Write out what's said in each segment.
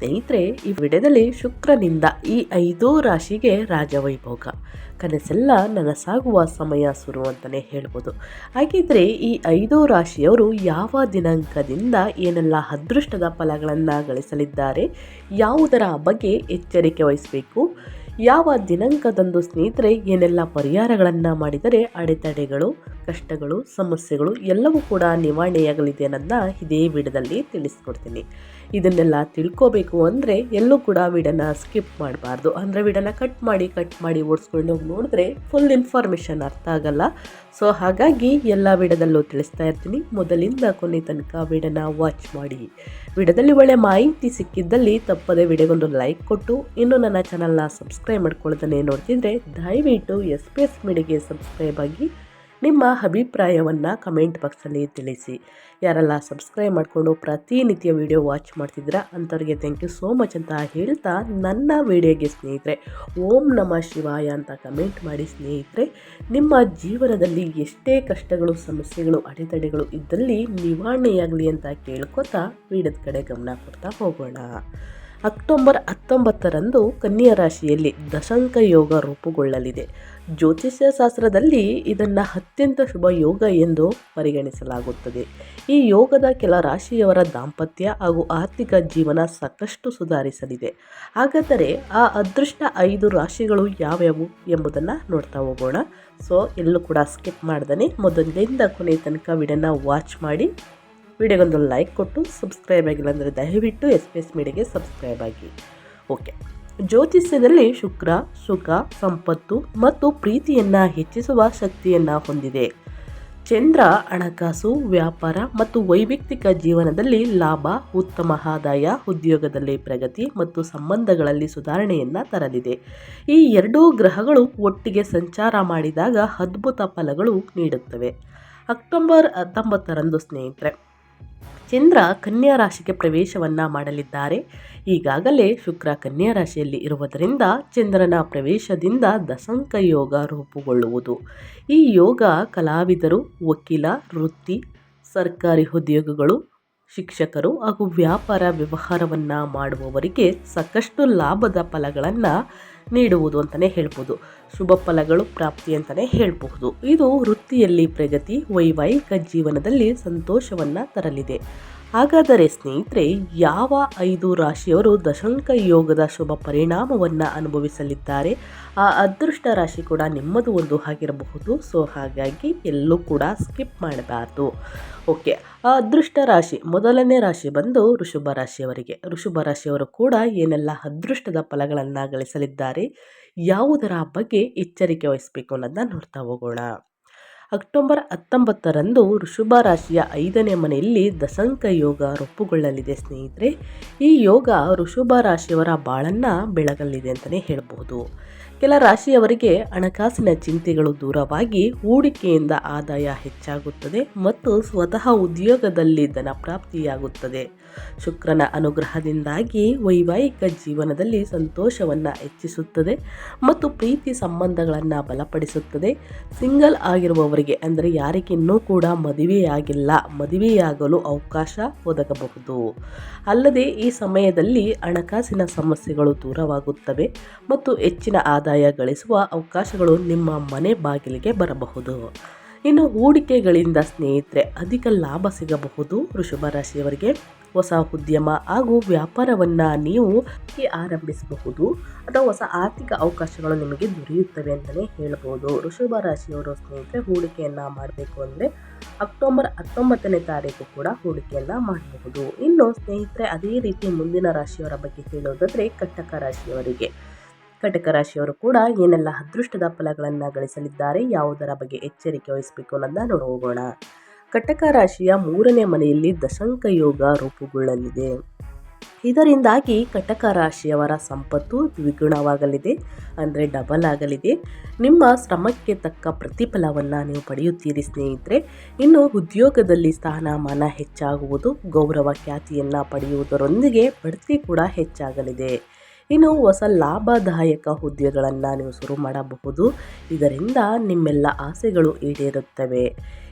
ಸ್ನೇಹಿತರೆ, ಈ ವಿಡಿಯೋದಲ್ಲಿ ಶುಕ್ರನಿಂದ ಈ ಐದು ರಾಶಿಗೆ ರಾಜವೈಭೋಗ. ಕನಸೆಲ್ಲ ನನಸಾಗುವ ಸಮಯ ಸುರು ಅಂತಲೇ ಹೇಳ್ಬೋದು. ಹಾಗಿದ್ರೆ ಈ ಐದು ರಾಶಿಯವರು ಯಾವ ದಿನಾಂಕದಿಂದ ಏನೆಲ್ಲ ಅದೃಷ್ಟದ ಫಲಗಳನ್ನು ಗಳಿಸಲಿದ್ದಾರೆ, ಯಾವುದರ ಬಗ್ಗೆ ಎಚ್ಚರಿಕೆ ವಹಿಸಬೇಕು, ಯಾವ ದಿನಾಂಕದಂದು ಸ್ನೇಹಿತರೆ ಏನೆಲ್ಲ ಪರಿಹಾರಗಳನ್ನು ಮಾಡಿದರೆ ಅಡೆತಡೆಗಳು ಕಷ್ಟಗಳು, ಸಮಸ್ಯೆಗಳು ಎಲ್ಲವೂ ಕೂಡ ನಿವಾರಣೆಯಾಗಲಿದೆ ಅನ್ನೋದನ್ನ ಇದೇ ವಿಡದಲ್ಲಿ ತಿಳಿಸ್ಕೊಡ್ತೀನಿ. ಇದನ್ನೆಲ್ಲ ತಿಳ್ಕೋಬೇಕು ಅಂದರೆ ಎಲ್ಲೂ ಕೂಡ ವಿಡನ್ನ ಸ್ಕಿಪ್ ಮಾಡಬಾರ್ದು. ಅಂದರೆ ವಿಡನ್ನ ಕಟ್ ಮಾಡಿ ಕಟ್ ಮಾಡಿ ಓಡಿಸ್ಕೊಂಡು ಹೋಗಿ ನೋಡಿದ್ರೆ ಫುಲ್ ಇನ್ಫಾರ್ಮೇಷನ್ ಅರ್ಥ ಆಗಲ್ಲ. ಸೊ ಹಾಗಾಗಿ ಎಲ್ಲ ವಿಡದಲ್ಲೂ ತಿಳಿಸ್ತಾ ಇರ್ತೀನಿ. ಮೊದಲಿಂದ ಕೊನೆ ತನಕ ವಿಡನ್ನ ವಾಚ್ ಮಾಡಿ. ವಿಡದಲ್ಲಿ ಒಳ್ಳೆ ಮಾಹಿತಿ ಸಿಕ್ಕಿದ್ದಲ್ಲಿ ತಪ್ಪದೆ ವಿಡಿಯೋಗೊಂದು ಲೈಕ್ ಕೊಟ್ಟು, ಇನ್ನು ನನ್ನ ಚಾನಲ್ನ ಸಬ್ಸ್ಕ್ರೈಬ್ ಮಾಡ್ಕೊಳ್ಳೋದನ್ನೇ ನೋಡ್ತಿದ್ರೆ ದಯವಿಟ್ಟು ಎಸ್ ಪಿ ಎಸ್ ಮೀಡಿಯಾಗೆ ಸಬ್ಸ್ಕ್ರೈಬ್ ಆಗಿ ನಿಮ್ಮ ಅಭಿಪ್ರಾಯವನ್ನು ಕಮೆಂಟ್ ಬಾಕ್ಸಲ್ಲಿ ತಿಳಿಸಿ. ಯಾರೆಲ್ಲ ಸಬ್ಸ್ಕ್ರೈಬ್ ಮಾಡಿಕೊಂಡು ಪ್ರತಿನಿತ್ಯ ವಿಡಿಯೋ ವಾಚ್ ಮಾಡ್ತಿದ್ದೀರಾ ಅಂಥವ್ರಿಗೆ ಥ್ಯಾಂಕ್ ಯು ಸೋ ಮಚ್ ಅಂತ ಹೇಳ್ತಾ ನನ್ನ ವಿಡಿಯೋಗೆ ಸ್ನೇಹಿತರೆ, ಓಂ ನಮಃ ಶಿವಾಯ ಅಂತ ಕಮೆಂಟ್ ಮಾಡಿ ಸ್ನೇಹಿತರೆ, ನಿಮ್ಮ ಜೀವನದಲ್ಲಿ ಎಷ್ಟೇ ಕಷ್ಟಗಳು, ಸಮಸ್ಯೆಗಳು, ಅಡೆತಡೆಗಳು ಇದ್ದಲ್ಲಿ ನಿವಾರಣೆಯಾಗಲಿ ಅಂತ ಕೇಳ್ಕೊತಾ ವಿಡಿಯೋದ ಕಡೆ ಗಮನ ಕೊಡ್ತಾ ಹೋಗೋಣ. ಅಕ್ಟೋಬರ್ ಹತ್ತೊಂಬತ್ತರಂದು ಕನ್ಯಾ ರಾಶಿಯಲ್ಲಿ ದಶಂಕ ಯೋಗ ರೂಪುಗೊಳ್ಳಲಿದೆ. ಜ್ಯೋತಿಷ್ಯ ಶಾಸ್ತ್ರದಲ್ಲಿ ಇದನ್ನು ಅತ್ಯಂತ ಶುಭ ಯೋಗ ಎಂದು ಪರಿಗಣಿಸಲಾಗುತ್ತದೆ. ಈ ಯೋಗದ ಕೆಲ ರಾಶಿಯವರ ದಾಂಪತ್ಯ ಹಾಗೂ ಆರ್ಥಿಕ ಜೀವನ ಸಾಕಷ್ಟು ಸುಧಾರಿಸಲಿದೆ. ಹಾಗಾದರೆ ಆ ಅದೃಷ್ಟ ಐದು ರಾಶಿಗಳು ಯಾವ್ಯಾವು ಎಂಬುದನ್ನು ನೋಡ್ತಾ ಹೋಗೋಣ. ಸೊ ಎಲ್ಲೂ ಕೂಡ ಸ್ಕಿಪ್ ಮಾಡ್ದೇ ಮೊದಲಿಂದ ಕೊನೆ ತನಕ ವಿಡಿಯೋನ ವಾಚ್ ಮಾಡಿ. ವಿಡಿಯೋಗೊಂದು ಲೈಕ್ ಕೊಟ್ಟು ಸಬ್ಸ್ಕ್ರೈಬ್ ಆಗಿಲ್ಲ ಅಂದರೆ ದಯವಿಟ್ಟು ಎಸ್ ಪಿ ಎಸ್ ಮೀಡಿಯಾಗೆ ಸಬ್ಸ್ಕ್ರೈಬ್ ಆಗಿ. ಓಕೆ ಜ್ಯೋತಿಷ್ಯದಲ್ಲಿ ಶುಕ್ರ, ಸುಖ, ಸಂಪತ್ತು ಮತ್ತು ಪ್ರೀತಿಯನ್ನ ಹೆಚ್ಚಿಸುವ ಶಕ್ತಿಯನ್ನ ಹೊಂದಿದೆ. ಚಂದ್ರ, ಹಣಕಾಸು, ವ್ಯಾಪಾರ ಮತ್ತು ವೈಯಕ್ತಿಕ ಜೀವನದಲ್ಲಿ ಲಾಭ, ಉತ್ತಮ ಆದಾಯ, ಉದ್ಯೋಗದಲ್ಲಿ ಪ್ರಗತಿ ಮತ್ತು ಸಂಬಂಧಗಳಲ್ಲಿ ಸುಧಾರಣೆಯನ್ನು ತರಲಿದೆ. ಈ ಎರಡೂ ಗ್ರಹಗಳು ಒಟ್ಟಿಗೆ ಸಂಚಾರ ಮಾಡಿದಾಗ ಅದ್ಭುತ ಫಲಗಳು ನೀಡುತ್ತವೆ. ಅಕ್ಟೋಬರ್ ಹತ್ತೊಂಬತ್ತರಂದು ಸ್ನೇಹಿತರೆ ಚಂದ್ರ ಕನ್ಯಾ ರಾಶಿಗೆ ಪ್ರವೇಶವನ್ನ ಮಾಡಲಿದ್ದಾರೆ. ಈಗಾಗಲೇ ಶುಕ್ರ ಕನ್ಯಾ ರಾಶಿಯಲ್ಲಿ ಇರುವುದರಿಂದ ಚಂದ್ರನ ಪ್ರವೇಶದಿಂದ ದಶಂಕ ಯೋಗ ರೂಪುಗೊಳ್ಳುವುದು. ಈ ಯೋಗ ಕಲಾವಿದರು, ವಕೀಲ, ವೃತ್ತಿ, ಸರ್ಕಾರಿ ಉದ್ಯೋಗಗಳು ಶಿಕ್ಷಕರು ಹಾಗೂ ವ್ಯಾಪಾರ ವ್ಯವಹಾರವನ್ನು ಮಾಡುವವರಿಗೆ ಸಾಕಷ್ಟು ಲಾಭದ ಫಲಗಳನ್ನು ನೀಡುವುದು ಅಂತಲೇ ಹೇಳ್ಬೋದು. ಶುಭ ಫಲಗಳು, ಪ್ರಾಪ್ತಿ ಅಂತಲೇ ಹೇಳಬಹುದು. ಇದು ವೃತ್ತಿಯಲ್ಲಿ ಪ್ರಗತಿ, ವೈವಾಹಿಕ ಜೀವನದಲ್ಲಿ ಸಂತೋಷವನ್ನು ತರಲಿದೆ. ಹಾಗಾದರೆ ಸ್ನೇಹಿತರೆ, ಯಾವ ಐದು ರಾಶಿಯವರು ದಶಂಕ ಯೋಗದ ಶುಭ ಪರಿಣಾಮವನ್ನು ಅನುಭವಿಸಲಿದ್ದಾರೆ? ಆ ಅದೃಷ್ಟ ರಾಶಿ ಕೂಡ ನಿಮ್ಮದು ಒಂದು ಆಗಿರಬಹುದು. ಸೊ, ಹಾಗಾಗಿ ಎಲ್ಲೂ ಕೂಡ ಸ್ಕಿಪ್ ಮಾಡಬಾರ್ದು. ಓಕೆ. ಅದೃಷ್ಟ ರಾಶಿ, ಮೊದಲನೇ ರಾಶಿ ಬಂದು ಋಷಭ ರಾಶಿಯವರಿಗೆ. ಋಷಭ ರಾಶಿಯವರು ಕೂಡ ಏನೆಲ್ಲ ಅದೃಷ್ಟದ ಫಲಗಳನ್ನು ಗಳಿಸಲಿದ್ದಾರೆ ಯಾವುದರ ಬಗ್ಗೆ ಎಚ್ಚರಿಕೆ ವಹಿಸಬೇಕು ಅನ್ನೋದನ್ನ ನೋಡ್ತಾ ಹೋಗೋಣ. ಅಕ್ಟೋಬರ್ ಹತ್ತೊಂಬತ್ತರಂದು ಋಷಭ ರಾಶಿಯ ಐದನೇ ಮನೆಯಲ್ಲಿ ದಸಂಕ ಯೋಗ ರೂಪುಗೊಳ್ಳಲಿದೆ ಸ್ನೇಹಿತರೆ. ಈ ಯೋಗ ಋಷಭ ರಾಶಿಯವರ ಬಾಳನ್ನು ಬೆಳಗಲಿದೆ ಅಂತಲೇ ಹೇಳಬಹುದು ಕೆಲ ರಾಶಿಯವರಿಗೆ ಹಣಕಾಸಿನ ಚಿಂತೆಗಳು ದೂರವಾಗಿ ಹೂಡಿಕೆಯಿಂದ ಆದಾಯ ಹೆಚ್ಚಾಗುತ್ತದೆ ಮತ್ತು ಸ್ವತಃ ಉದ್ಯೋಗದಲ್ಲಿ ಧನ ಪ್ರಾಪ್ತಿಯಾಗುತ್ತದೆ ಶುಕ್ರನ ಅನುಗ್ರಹದಿಂದಾಗಿ ವೈವಾಹಿಕ ಜೀವನದಲ್ಲಿ ಸಂತೋಷವನ್ನು ಹೆಚ್ಚಿಸುತ್ತದೆ ಮತ್ತು ಪ್ರೀತಿ ಸಂಬಂಧಗಳನ್ನು ಬಲಪಡಿಸುತ್ತದೆ. ಸಿಂಗಲ್ ಆಗಿರುವವರಿಗೆ ಅಂದರೆ ಯಾರಿಗಿನ್ನೂ ಕೂಡ ಮದುವೆಯಾಗಿಲ್ಲ, ಮದುವೆಯಾಗಲು ಅವಕಾಶ ಒದಗಬಹುದು. ಅಲ್ಲದೆ ಈ ಸಮಯದಲ್ಲಿ ಹಣಕಾಸಿನ ಸಮಸ್ಯೆಗಳು ದೂರವಾಗುತ್ತವೆ ಮತ್ತು ಹೆಚ್ಚಿನ ಆದಾಯ ಗಳಿಸುವ ಅವಕಾಶಗಳು ನಿಮ್ಮ ಮನೆ ಬಾಗಿಲಿಗೆ ಬರಬಹುದು. ಇನ್ನು ಹೂಡಿಕೆಗಳಿಂದ ಸ್ನೇಹಿತರೆ ಅಧಿಕ ಲಾಭ ಸಿಗಬಹುದು ವೃಷಭ ರಾಶಿಯವರಿಗೆ. ಹೊಸ ಉದ್ಯಮ ಹಾಗೂ ವ್ಯಾಪಾರವನ್ನು ನೀವು ಆರಂಭಿಸಬಹುದು. ಅಥವಾ ಹೊಸ ಆರ್ಥಿಕ ಅವಕಾಶಗಳು ನಿಮಗೆ ದೊರೆಯುತ್ತವೆ ಅಂತಲೇ ಹೇಳ್ಬೋದು. ವೃಷಭ ರಾಶಿಯವರು ಸ್ನೇಹಿತರೆ ಹೂಡಿಕೆಯನ್ನು ಮಾಡಬೇಕು ಅಂದರೆ ಅಕ್ಟೋಬರ್ ಹತ್ತೊಂಬತ್ತನೇ ತಾರೀಕು ಕೂಡ ಹೂಡಿಕೆಯನ್ನು ಮಾಡಬಹುದು. ಇನ್ನು ಸ್ನೇಹಿತರೆ ಅದೇ ರೀತಿ ಮುಂದಿನ ರಾಶಿಯವರ ಬಗ್ಗೆ ಹೇಳೋದಾದರೆ ಕಟ್ಟಕ ರಾಶಿಯವರಿಗೆ. ಕಟಕ ರಾಶಿಯವರು ಕೂಡ ಏನೆಲ್ಲ ಅದೃಷ್ಟದ ಫಲಗಳನ್ನು ಗಳಿಸಲಿದ್ದಾರೆ, ಯಾವುದರ ಬಗ್ಗೆ ಎಚ್ಚರಿಕೆ ವಹಿಸಬೇಕು ಅನ್ನೋದನ್ನ ನೋಡೋಣ ಕಟಕ ರಾಶಿಯ ಮೂರನೇ ಮನೆಯಲ್ಲಿ ದಶಂಕ ಯೋಗ ರೂಪುಗೊಳ್ಳಲಿದೆ. ಇದರಿಂದಾಗಿ ಕಟಕ ರಾಶಿಯವರ ಸಂಪತ್ತು ದ್ವಿಗುಣವಾಗಲಿದೆ, ಅಂದರೆ ಡಬಲ್ ಆಗಲಿದೆ. ನಿಮ್ಮ ಶ್ರಮಕ್ಕೆ ತಕ್ಕ ಪ್ರತಿಫಲವನ್ನು ನೀವು ಪಡೆಯುತ್ತೀರಿ ಸ್ನೇಹಿತರೆ. ಇನ್ನು ಉದ್ಯೋಗದಲ್ಲಿ ಸ್ಥಾನಮಾನ ಹೆಚ್ಚಾಗುವುದು, ಗೌರವ ಖ್ಯಾತಿಯನ್ನು ಪಡೆಯುವುದರೊಂದಿಗೆ ಬಡ್ತಿ ಕೂಡ ಹೆಚ್ಚಾಗಲಿದೆ. ಇನ್ನು ಹೊಸ ಲಾಭದಾಯಕ ಹುದ್ದೆಗಳನ್ನು ನೀವು ಶುರು ಮಾಡಬಹುದು. ಇದರಿಂದ ನಿಮ್ಮೆಲ್ಲ ಆಸೆಗಳು ಈಡೇರುತ್ತವೆ.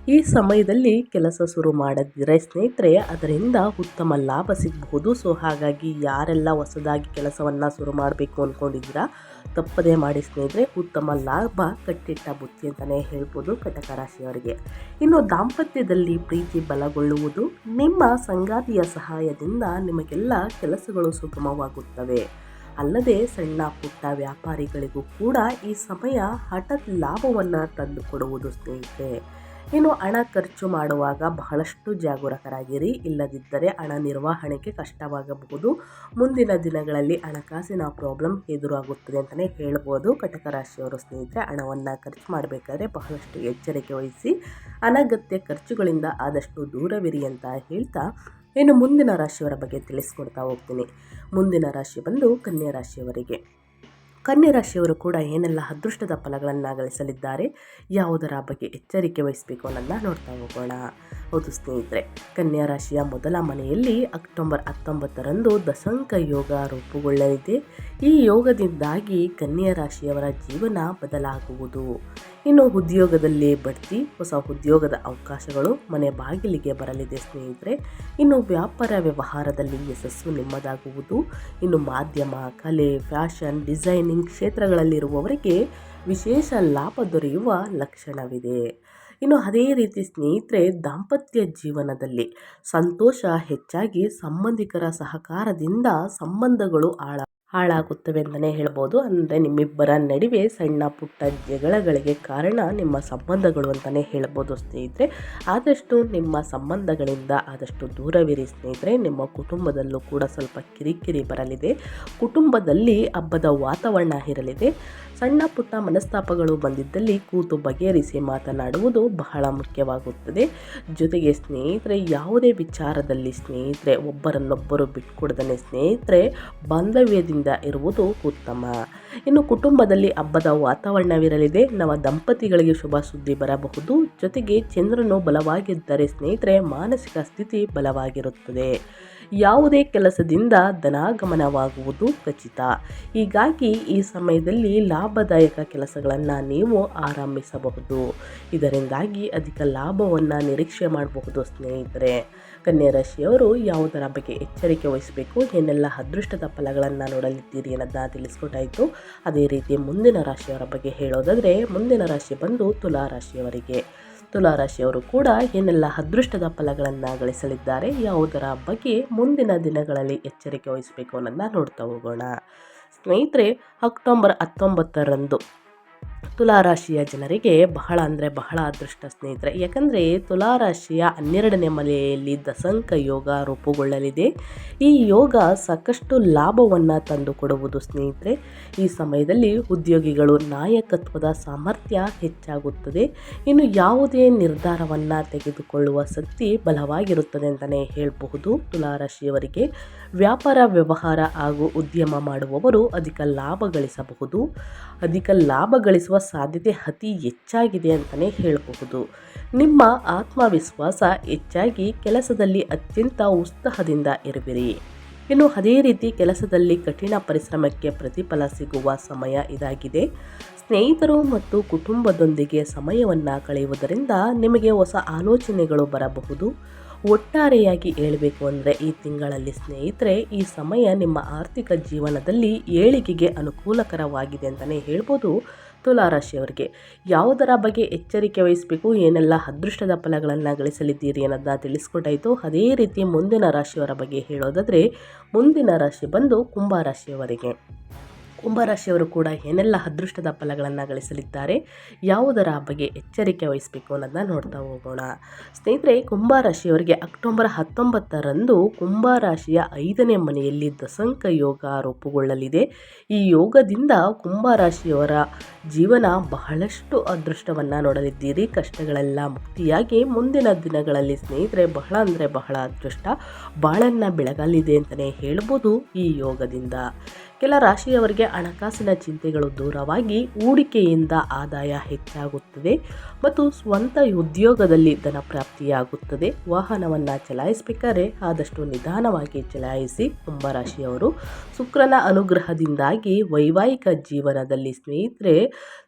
ಈ ಸಮಯದಲ್ಲಿ ಕೆಲಸ ಶುರು ಮಾಡದಿದ್ದರೆ ಸ್ನೇಹಿತರೆ, ಅದರಿಂದ ಉತ್ತಮ ಲಾಭ ಸಿಗಬಹುದು. ಸೊ ಹಾಗಾಗಿ ಯಾರೆಲ್ಲ ಹೊಸದಾಗಿ ಕೆಲಸವನ್ನು ಶುರು ಮಾಡಬೇಕು ಅಂದ್ಕೊಂಡಿದ್ದೀರಾ ತಪ್ಪದೇ ಮಾಡಿ ಸ್ನೇಹಿತರೆ, ಉತ್ತಮ ಲಾಭ ಕಟ್ಟಿಟ್ಟ ಬುತ್ತಿ ಅಂತಲೇ ಹೇಳ್ಬೋದು ಕಟಕ ರಾಶಿಯವರಿಗೆ. ಇನ್ನು ದಾಂಪತ್ಯದಲ್ಲಿ ಪ್ರೀತಿ ಬಲಗೊಳ್ಳುವುದು ನಿಮ್ಮ ಸಂಗಾತಿಯ ಸಹಾಯದಿಂದ ನಿಮಗೆಲ್ಲ ಕೆಲಸಗಳು ಸುಗಮವಾಗುತ್ತವೆ. ಅಲ್ಲದೆ ಸಣ್ಣ ಪುಟ್ಟ ವ್ಯಾಪಾರಿಗಳಿಗೂ ಕೂಡ ಈ ಸಮಯ ಹಠಾತ್ ಲಾಭವನ್ನು ತಂದುಕೊಡುವುದು ಸ್ನೇಹಿತೆ ಇನ್ನು ಹಣ ಖರ್ಚು ಮಾಡುವಾಗ ಬಹಳಷ್ಟು ಜಾಗರೂಕರಾಗಿರಿ. ಇಲ್ಲದಿದ್ದರೆ ಹಣ ನಿರ್ವಹಣೆಗೆ ಕಷ್ಟವಾಗಬಹುದು. ಮುಂದಿನ ದಿನಗಳಲ್ಲಿ ಹಣಕಾಸಿನ ಪ್ರಾಬ್ಲಮ್ ಎದುರಾಗುತ್ತದೆ ಅಂತಲೇ ಹೇಳ್ಬೋದು. ಕಟಕ ರಾಶಿಯವರು ಸ್ನೇಹಿತರೆ, ಹಣವನ್ನು ಖರ್ಚು ಮಾಡಬೇಕಾದ್ರೆ ಬಹಳಷ್ಟು ಎಚ್ಚರಿಕೆ ವಹಿಸಿ, ಅನಗತ್ಯ ಖರ್ಚುಗಳಿಂದ ಆದಷ್ಟು ದೂರವಿರಿ ಅಂತ ಹೇಳ್ತಾ ಇನ್ನು ಮುಂದಿನ ರಾಶಿಯವರ ಬಗ್ಗೆ ತಿಳಿಸ್ಕೊಡ್ತಾ ಹೋಗ್ತೀನಿ. ಮುಂದಿನ ರಾಶಿ ಬಂದು ಕನ್ಯಾ ರಾಶಿಯವರಿಗೆ. ಕನ್ಯಾ ರಾಶಿಯವರು ಕೂಡ ಏನೆಲ್ಲ ಅದೃಷ್ಟದ ಫಲಗಳನ್ನು ಗಳಿಸಲಿದ್ದಾರೆ ಯಾವುದರ ಬಗ್ಗೆ ಎಚ್ಚರಿಕೆ ವಹಿಸಬೇಕು ಅನ್ನೋದನ್ನ ನೋಡ್ತಾ ಹೋಗೋಣ. ಹೌದು ಸ್ನೇಹಿತರೆ, ಕನ್ಯಾ ರಾಶಿಯ ಮೊದಲ ಮನೆಯಲ್ಲಿ ಅಕ್ಟೋಬರ್ ಹತ್ತೊಂಬತ್ತರಂದು ದಸಂಕ ಯೋಗ ರೂಪುಗೊಳ್ಳಲಿದೆ. ಈ ಯೋಗದಿಂದಾಗಿ ಕನ್ಯಾ ರಾಶಿಯವರ ಜೀವನ ಬದಲಾಗುವುದು. ಇನ್ನು ಉದ್ಯೋಗದಲ್ಲಿ ಬಡ್ತಿ, ಹೊಸ ಉದ್ಯೋಗದ ಅವಕಾಶಗಳು ಮನೆ ಬಾಗಿಲಿಗೆ ಬರಲಿದೆ ಸ್ನೇಹಿತರೆ. ಇನ್ನು ವ್ಯಾಪಾರ ವ್ಯವಹಾರದಲ್ಲಿ ಯಶಸ್ಸು ನಿಮ್ಮದಾಗುವುದು. ಇನ್ನು ಮಾಧ್ಯಮ, ಕಲೆ, ಫ್ಯಾಷನ್, ಡಿಸೈನಿಂಗ್ ಕ್ಷೇತ್ರಗಳಲ್ಲಿರುವವರಿಗೆ ವಿಶೇಷ ಲಾಭ ದೊರೆಯುವ ಲಕ್ಷಣವಿದೆ. ಇನ್ನು ಅದೇ ರೀತಿ ಸ್ನೇಹಿತರೆ, ದಾಂಪತ್ಯ ಜೀವನದಲ್ಲಿ ಸಂತೋಷ ಹೆಚ್ಚಾಗಿ ಸಂಬಂಧಿಕರ ಸಹಕಾರದಿಂದ ಸಂಬಂಧಗಳು ಆಳ ಹಾಳಾಗುತ್ತವೆ ಅಂತಲೇ ಹೇಳ್ಬೋದು. ಅಂದರೆ ನಿಮ್ಮಿಬ್ಬರ ನಡುವೆ ಸಣ್ಣ ಪುಟ್ಟ ಜಗಳಗಳಿಗೆ ಕಾರಣ ನಿಮ್ಮ ಸಂಬಂಧಗಳು ಅಂತಲೇ ಹೇಳ್ಬೋದು ಸ್ನೇಹಿತರೆ. ಆದಷ್ಟು ನಿಮ್ಮ ಸಂಬಂಧಗಳಿಂದ ಆದಷ್ಟು ದೂರವಿರಿ ಸ್ನೇಹಿತರೆ. ನಿಮ್ಮ ಕುಟುಂಬದಲ್ಲೂ ಕೂಡ ಸ್ವಲ್ಪ ಕಿರಿಕಿರಿ ಬರಲಿದೆ. ಕುಟುಂಬದಲ್ಲಿ ಹಬ್ಬದ ವಾತಾವರಣ ಇರಲಿದೆ. ಸಣ್ಣ ಪುಟ್ಟ ಮನಸ್ತಾಪಗಳು ಬಂದಿದ್ದಲ್ಲಿ ಕೂತು ಬಗೆಹರಿಸಿ ಮಾತನಾಡುವುದು ಬಹಳ ಮುಖ್ಯವಾಗುತ್ತದೆ. ಜೊತೆಗೆ ಸ್ನೇಹಿತರೆ, ಯಾವುದೇ ವಿಚಾರದಲ್ಲಿ ಸ್ನೇಹಿತರೆ, ಒಬ್ಬರನ್ನೊಬ್ಬರು ಬಿಟ್ಕೊಡ್ದನೆ ಸ್ನೇಹಿತರೆ, ಬಾಂಧವ್ಯದಿಂದ ಇರುವುದು ಉತ್ತಮ. ಇನ್ನು ಕುಟುಂಬದಲ್ಲಿ ಹಬ್ಬದ ವಾತಾವರಣವಿರಲಿದೆ. ನವ ದಂಪತಿಗಳಿಗೆ ಶುಭ ಸುದ್ದಿ ಬರಬಹುದು. ಜೊತೆಗೆ ಚಂದ್ರನು ಬಲವಾಗಿದ್ದರೆ ಸ್ನೇಹಿತರೆ, ಮಾನಸಿಕ ಸ್ಥಿತಿ ಬಲವಾಗಿರುತ್ತದೆ. ಯಾವುದೇ ಕೆಲಸದಿಂದ ಧನಾಗಮನವಾಗುವುದು ಖಚಿತ. ಹೀಗಾಗಿ ಈ ಸಮಯದಲ್ಲಿ ಲಾಭದಾಯಕ ಕೆಲಸಗಳನ್ನು ನೀವು ಆರಂಭಿಸಬಹುದು. ಇದರಿಂದಾಗಿ ಅಧಿಕ ಲಾಭವನ್ನು ನಿರೀಕ್ಷೆ ಮಾಡಬಹುದು ಸ್ನೇಹಿತರೆ. ಕನ್ಯಾ ರಾಶಿಯವರು ಯಾವುದರ ಬಗ್ಗೆ ಎಚ್ಚರಿಕೆ ವಹಿಸಬೇಕು, ಏನೆಲ್ಲ ಅದೃಷ್ಟದ ಫಲಗಳನ್ನು ನೋಡಲಿದ್ದೀರಿ ಅನ್ನೋದನ್ನ ತಿಳಿಸ್ಕೊಟ್ಟಾಯಿತು. ಅದೇ ರೀತಿ ಮುಂದಿನ ರಾಶಿಯವರ ಬಗ್ಗೆ ಹೇಳೋದಾದರೆ, ಮುಂದಿನ ರಾಶಿ ಬಂದು ತುಲಾ ರಾಶಿಯವರಿಗೆ. ತುಲಾರಾಶಿಯವರು ಕೂಡ ಏನೆಲ್ಲ ಅದೃಷ್ಟದ ಫಲಗಳನ್ನು ಗಳಿಸಲಿದ್ದಾರೆ ಯಾವುದರ ಬಗ್ಗೆ ಮುಂದಿನ ದಿನಗಳಲ್ಲಿ ಎಚ್ಚರಿಕೆ ವಹಿಸಬೇಕು ಅನ್ನೋದನ್ನ ನೋಡ್ತಾ ಹೋಗೋಣ. ಸ್ನೇಹಿತರೆ, ಅಕ್ಟೋಬರ್ ಹತ್ತೊಂಬತ್ತರಂದು ತುಲಾರಾಶಿಯ ಜನರಿಗೆ ಬಹಳ ಅಂದರೆ ಬಹಳ ಅದೃಷ್ಟ ಸ್ನೇಹಿತರೆ. ಯಾಕಂದರೆ ತುಲಾರಾಶಿಯ ಹನ್ನೆರಡನೇ ಮನೆಯಲ್ಲಿ ದಸಂಕ ಯೋಗ ರೂಪುಗೊಳ್ಳಲಿದೆ. ಈ ಯೋಗ ಸಾಕಷ್ಟು ಲಾಭವನ್ನು ತಂದುಕೊಡುವುದು ಸ್ನೇಹಿತರೆ. ಈ ಸಮಯದಲ್ಲಿ ಉದ್ಯೋಗಿಗಳು ನಾಯಕತ್ವದ ಸಾಮರ್ಥ್ಯ ಹೆಚ್ಚಾಗುತ್ತದೆ. ಇನ್ನು ಯಾವುದೇ ನಿರ್ಧಾರವನ್ನು ತೆಗೆದುಕೊಳ್ಳುವ ಶಕ್ತಿ ಬಲವಾಗಿರುತ್ತದೆ ಅಂತಲೇ ಹೇಳಬಹುದು. ತುಲಾರಾಶಿಯವರಿಗೆ ವ್ಯಾಪಾರ, ವ್ಯವಹಾರ ಹಾಗೂ ಉದ್ಯಮ ಮಾಡುವವರು ಅಧಿಕ ಲಾಭ ಗಳಿಸಬಹುದು. ಅಧಿಕ ಲಾಭ ಗಳಿಸುವ ಸಾಧ್ಯತೆ ಅತಿ ಹೆಚ್ಚಾಗಿದೆ ಅಂತಲೇ ಹೇಳಬಹುದು. ನಿಮ್ಮ ಆತ್ಮವಿಶ್ವಾಸ ಹೆಚ್ಚಾಗಿ ಕೆಲಸದಲ್ಲಿ ಅತ್ಯಂತ ಉತ್ಸಾಹದಿಂದ ಇರುವಿರಿ. ಇನ್ನು ಅದೇ ರೀತಿ ಕೆಲಸದಲ್ಲಿ ಕಠಿಣ ಪರಿಶ್ರಮಕ್ಕೆ ಪ್ರತಿಫಲ ಸಿಗುವ ಸಮಯ ಇದಾಗಿದೆ. ಸ್ನೇಹಿತರು ಮತ್ತು ಕುಟುಂಬದೊಂದಿಗೆ ಸಮಯವನ್ನು ಕಳೆಯುವುದರಿಂದ ನಿಮಗೆ ಹೊಸ ಆಲೋಚನೆಗಳು ಬರಬಹುದು. ಒಟ್ಟಾರೆಯಾಗಿ ಹೇಳಬೇಕು ಅಂದರೆ ಈ ತಿಂಗಳಲ್ಲಿ ಸ್ನೇಹಿತರೆ, ಈ ಸಮಯ ನಿಮ್ಮ ಆರ್ಥಿಕ ಜೀವನದಲ್ಲಿ ಏಳಿಗೆಗೆ ಅನುಕೂಲಕರವಾಗಿದೆ ಅಂತಲೇ ಹೇಳ್ಬೋದು. ತುಲಾರಾಶಿಯವರಿಗೆ ಯಾವುದರ ಬಗ್ಗೆ ಎಚ್ಚರಿಕೆ ವಹಿಸಬೇಕು, ಏನೆಲ್ಲ ಅದೃಷ್ಟದ ಫಲಗಳನ್ನು ಗಳಿಸಲಿದ್ದೀರಿ ಅನ್ನೋದನ್ನ ತಿಳಿಸ್ಕೊಟ್ಟಾಯಿತು. ಅದೇ ರೀತಿ ಮುಂದಿನ ರಾಶಿಯವರ ಬಗ್ಗೆ ಹೇಳೋದಾದರೆ, ಮುಂದಿನ ರಾಶಿ ಬಂದು ಕುಂಭರಾಶಿಯವರಿಗೆ ಕುಂಭರಾಶಿಯವರು ಕೂಡ ಏನೆಲ್ಲ ಅದೃಷ್ಟದ ಫಲಗಳನ್ನು ಗಳಿಸಲಿದ್ದಾರೆ, ಯಾವುದರ ಬಗ್ಗೆ ಎಚ್ಚರಿಕೆ ವಹಿಸಬೇಕು ಅನ್ನೋದನ್ನ ನೋಡ್ತಾ ಹೋಗೋಣ. ಸ್ನೇಹಿತರೆ, ಕುಂಭರಾಶಿಯವರಿಗೆ ಅಕ್ಟೋಬರ್ ಹತ್ತೊಂಬತ್ತರಂದು ಕುಂಭರಾಶಿಯ ಐದನೇ ಮನೆಯಲ್ಲಿ ದಸಂಕ ಯೋಗ ರೂಪುಗೊಳ್ಳಲಿದೆ. ಈ ಯೋಗದಿಂದ ಕುಂಭರಾಶಿಯವರ ಜೀವನ ಬಹಳಷ್ಟು ಅದೃಷ್ಟವನ್ನು ನೋಡಲಿದ್ದೀರಿ. ಕಷ್ಟಗಳೆಲ್ಲ ಮುಕ್ತಿಯಾಗಿ ಮುಂದಿನ ದಿನಗಳಲ್ಲಿ ಸ್ನೇಹಿತರೆ, ಬಹಳ ಅಂದರೆ ಬಹಳ ಅದೃಷ್ಟ. ಬಾಳನ್ನು ಬೆಳಗಲಿದೆ ಅಂತಲೇ ಹೇಳ್ಬೋದು ಈ ಯೋಗದಿಂದ. ಕೆಲ ರಾಶಿಯವರಿಗೆ ಹಣಕಾಸಿನ ಚಿಂತೆಗಳು ದೂರವಾಗಿ ಹೂಡಿಕೆಯಿಂದ ಆದಾಯ ಹೆಚ್ಚಾಗುತ್ತದೆ ಮತ್ತು ಸ್ವಂತ ಉದ್ಯೋಗದಲ್ಲಿ ಧನ ಪ್ರಾಪ್ತಿಯಾಗುತ್ತದೆ. ವಾಹನವನ್ನು ಚಲಾಯಿಸಬೇಕಾದ್ರೆ ಆದಷ್ಟು ನಿಧಾನವಾಗಿ ಚಲಾಯಿಸಿ. ಕುಂಭರಾಶಿಯವರು ಶುಕ್ರನ ಅನುಗ್ರಹದಿಂದಾಗಿ ವೈವಾಹಿಕ ಜೀವನದಲ್ಲಿ ಸ್ನೇಹಿತರೆ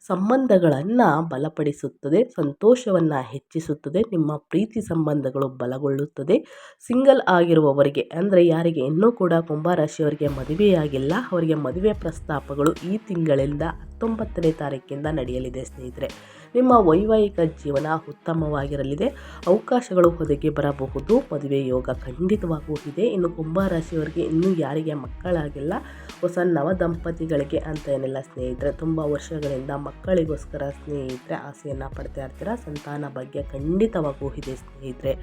ಸಂಬಂಧಗಳನ್ನು ಬಲಪಡಿಸುತ್ತದೆ, ಸಂತೋಷವನ್ನು ಹೆಚ್ಚಿಸುತ್ತದೆ, ನಿಮ್ಮ ಪ್ರೀತಿ ಸಂಬಂಧಗಳು ಬಲಗೊಳ್ಳುತ್ತದೆ. ಸಿಂಗಲ್ ಆಗಿರುವವರಿಗೆ ಅಂದರೆ ಯಾರಿಗೆ ಇನ್ನೂ ಕೂಡ ಕುಂಭರಾಶಿಯವರಿಗೆ ಮದುವೆಯಾಗಿಲ್ಲ ಅವರಿಗೆ ಮದುವೆ ಪ್ರಸ್ತಾಪಗಳು ಈ ತಿಂಗಳಿಂದ ಹತ್ತೊಂಬತ್ತನೇ ತಾರೀಕಿಂದ ನಡೆಯಲಿದೆ ಸ್ನೇಹಿತರೆ. ನಿಮ್ಮ ವೈವಾಹಿಕ ಜೀವನ ಉತ್ತಮವಾಗಿರಲಿದೆ, ಅವಕಾಶಗಳು ಒದಗಿ ಬರಬಹುದು, ಮದುವೆ ಯೋಗ ಖಂಡಿತವಾಗೂ ಇದೆ ಇನ್ನು ಕುಂಭರಾಶಿಯವರಿಗೆ ಇನ್ನೂ ಯಾರಿಗೆ ಮಕ್ಕಳಾಗಿಲ್ಲ, ಹೊಸ ನವ ದಂಪತಿಗಳಿಗೆ ಅಂತ ಏನೆಲ್ಲ. ಸ್ನೇಹಿತರೆ, ತುಂಬ ವರ್ಷಗಳಿಂದ ಮಕ್ಕಳಿಗೋಸ್ಕರ ಸ್ನೇಹಿತರೆ, ಆಸೆಯನ್ನು ಪಡ್ತಾ ಇರ್ತೀರ? ಸಂತಾನ ಬಗ್ಗೆ ಖಂಡಿತವಾಗೂ ಇದೆ ಸ್ನೇಹಿತರೆ.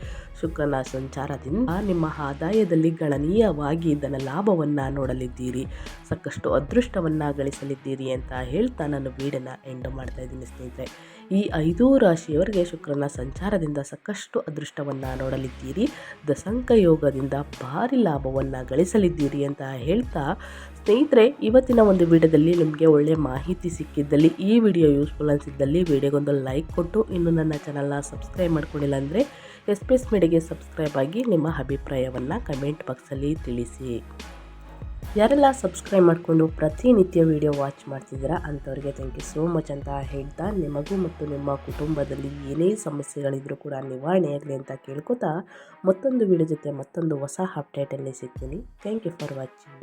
ಶುಕ್ರನ ಸಂಚಾರದಿಂದ ನಿಮ್ಮ ಆದಾಯದಲ್ಲಿ ಗಣನೀಯವಾಗಿ ಧನ ಲಾಭವನ್ನು ನೋಡಲಿದ್ದೀರಿ. ಸಾಕಷ್ಟು ಅದೃಷ್ಟವನ್ನು ಗಳಿಸಲಿದ್ದೀರಿ ಅಂತ ಹೇಳ್ತಾ ನಾನು ವೀಡನ್ನು ಎಂಡ್ ಮಾಡ್ತಾ ಇದ್ದೀನಿ ಸ್ನೇಹಿತರೆ. ಈ ಐದೂ ರಾಶಿಯವರಿಗೆ ಶುಕ್ರನ ಸಂಚಾರದಿಂದ ಸಾಕಷ್ಟು ಅದೃಷ್ಟವನ್ನು ನೋಡಲಿದ್ದೀರಿ. ದಸಂಕ ಯೋಗದಿಂದ ಭಾರಿ ಲಾಭವನ್ನು ಗಳಿಸಲಿದ್ದೀರಿ ಅಂತ ಹೇಳ್ತಾ ಸ್ನೇಹಿತರೆ, ಇವತ್ತಿನ ಒಂದು ವಿಡಿಯೋದಲ್ಲಿ ನಿಮಗೆ ಒಳ್ಳೆಯ ಮಾಹಿತಿ ಸಿಕ್ಕಿದ್ದಲ್ಲಿ, ಈ ವಿಡಿಯೋ ಯೂಸ್ಫುಲ್ ಅನಿಸಿದ್ದಲ್ಲಿ ವಿಡಿಯೋಗೊಂದು ಲೈಕ್ ಕೊಟ್ಟು ಇನ್ನು ನನ್ನ ಚಾನಲ್ನ ಸಬ್ಸ್ಕ್ರೈಬ್ ಮಾಡ್ಕೊಂಡಿಲ್ಲ ಅಂದರೆ ಎಸ್ ಪಿ ಎಸ್ ಮೀಡಿಯಾಗೆ ಸಬ್ಸ್ಕ್ರೈಬ್ ಆಗಿ ನಿಮ್ಮ ಅಭಿಪ್ರಾಯವನ್ನು ಕಮೆಂಟ್ ಬಾಕ್ಸಲ್ಲಿ ತಿಳಿಸಿ. ಯಾರೆಲ್ಲ ಸಬ್ಸ್ಕ್ರೈಬ್ ಮಾಡಿಕೊಂಡು ಪ್ರತಿನಿತ್ಯ ವಿಡಿಯೋ ವಾಚ್ ಮಾಡ್ತಿದ್ದೀರಾ ಅಂಥವ್ರಿಗೆ ಥ್ಯಾಂಕ್ ಯು ಸೋ ಮಚ್ ಅಂತ ಹೇಳ್ತಾ ನಿಮಗೂ ಮತ್ತು ನಿಮ್ಮ ಕುಟುಂಬದಲ್ಲಿ ಏನೇ ಸಮಸ್ಯೆಗಳಿದ್ರೂ ಕೂಡ ನಿವಾರಣೆ ಆಗಲಿ ಅಂತ ಕೇಳ್ಕೊತಾ ಮತ್ತೊಂದು ವಿಡಿಯೋ ಜೊತೆ ಮತ್ತೊಂದು ಹೊಸ ಅಪ್ಡೇಟಲ್ಲಿ ಸಿಗ್ತೀನಿ. Thank you for watching